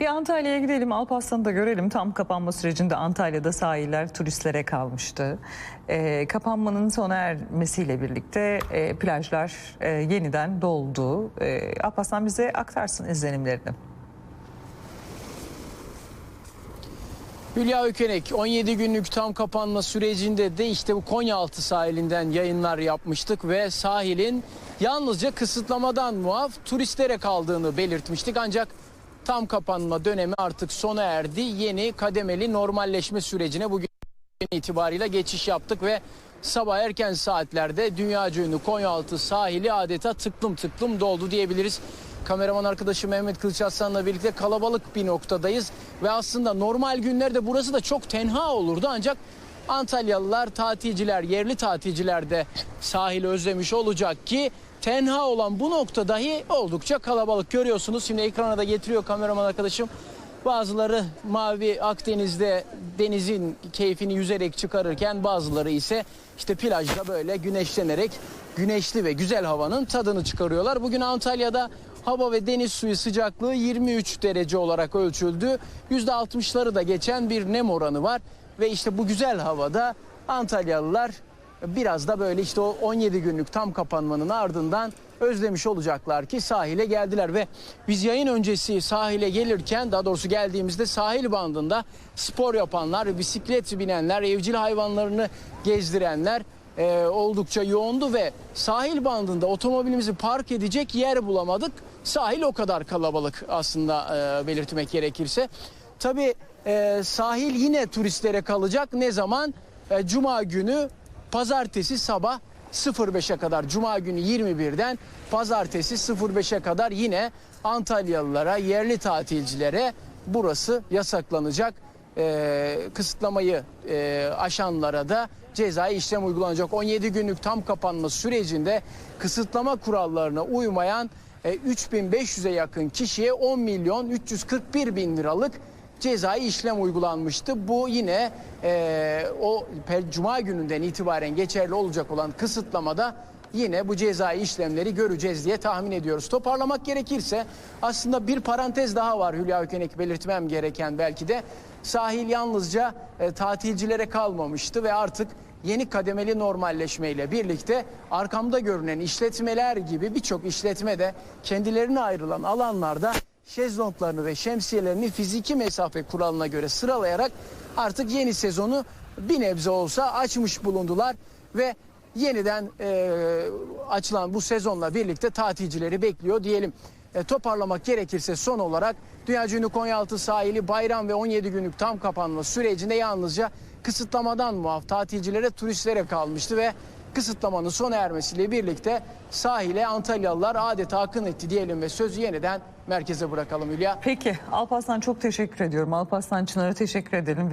Bir Antalya'ya gidelim, Alparslan'ı da görelim. Tam kapanma sürecinde Antalya'da sahiller turistlere kalmıştı. Ee, kapanmanın sona ermesiyle birlikte e, plajlar e, yeniden doldu. Ee, Alparslan bize aktarsın izlenimlerini. Hülya Ökenek 17 günlük tam kapanma sürecinde de işte bu Konyaaltı sahilinden yayınlar yapmıştık ve sahilin yalnızca kısıtlamadan muaf turistlere kaldığını belirtmiştik. Ancak tam kapanma dönemi artık sona erdi. Yeni kademeli normalleşme sürecine bugün itibariyle geçiş yaptık ve sabah erken saatlerde dünyaca ünlü Konyaaltı sahili adeta tıklım tıklım doldu diyebiliriz. Kameraman arkadaşım Mehmet Kılıç Aslan'la birlikte kalabalık bir noktadayız ve aslında normal günlerde burası da çok tenha olurdu ancak Antalyalılar, tatilciler, yerli tatilciler de sahili özlemiş olacak ki tenha olan bu nokta dahi oldukça kalabalık görüyorsunuz. Şimdi ekrana da getiriyor kameraman arkadaşım. Bazıları mavi Akdeniz'de denizin keyfini yüzerek çıkarırken bazıları ise işte plajda böyle güneşlenerek güneşli ve güzel havanın tadını çıkarıyorlar. Bugün Antalya'da hava ve deniz suyu sıcaklığı 23 derece olarak ölçüldü. %60'ları da geçen bir nem oranı var ve işte bu güzel havada Antalyalılar biraz da böyle işte o 17 günlük tam kapanmanın ardından özlemiş olacaklar ki sahile geldiler ve biz yayın öncesi sahile gelirken daha doğrusu geldiğimizde sahil bandında spor yapanlar, bisiklet binenler, evcil hayvanlarını gezdirenler e, oldukça yoğundu ve sahil bandında otomobilimizi park edecek yer bulamadık. Sahil o kadar kalabalık aslında e, belirtmek gerekirse. Tabii e, sahil yine turistlere kalacak. Ne zaman? E, Cuma günü pazartesi sabah 05'e kadar Cuma günü 21'den pazartesi 05'e kadar yine Antalyalılara, yerli tatilcilere burası yasaklanacak. Ee, kısıtlamayı e, aşanlara da cezai işlem uygulanacak. 17 günlük tam kapanma sürecinde kısıtlama kurallarına uymayan e, 3500'e yakın kişiye 10 milyon 341 bin liralık cezai işlem uygulanmıştı. Bu yine e, o cuma gününden itibaren geçerli olacak olan kısıtlamada yine bu cezai işlemleri göreceğiz diye tahmin ediyoruz. Toparlamak gerekirse aslında bir parantez daha var Hülya Ökenek belirtmem gereken belki de. Sahil yalnızca e, tatilcilere kalmamıştı ve artık yeni kademeli normalleşmeyle birlikte arkamda görünen işletmeler gibi birçok işletme de kendilerine ayrılan alanlarda şezlonglarını ve şemsiyelerini fiziki mesafe kuralına göre sıralayarak artık yeni sezonu bir nebze olsa açmış bulundular ve yeniden e, açılan bu sezonla birlikte tatilcileri bekliyor diyelim. E, toparlamak gerekirse son olarak Dünya Ünlü Konyaaltı sahili bayram ve 17 günlük tam kapanma sürecinde yalnızca kısıtlamadan muaf tatilcilere, turistlere kalmıştı ve kısıtlamanın sona ermesiyle birlikte sahile Antalyalılar adeta akın etti diyelim ve sözü yeniden merkeze bırakalım Hülya. Peki Alparslan çok teşekkür ediyorum. Alparslan Çınar'a teşekkür edelim.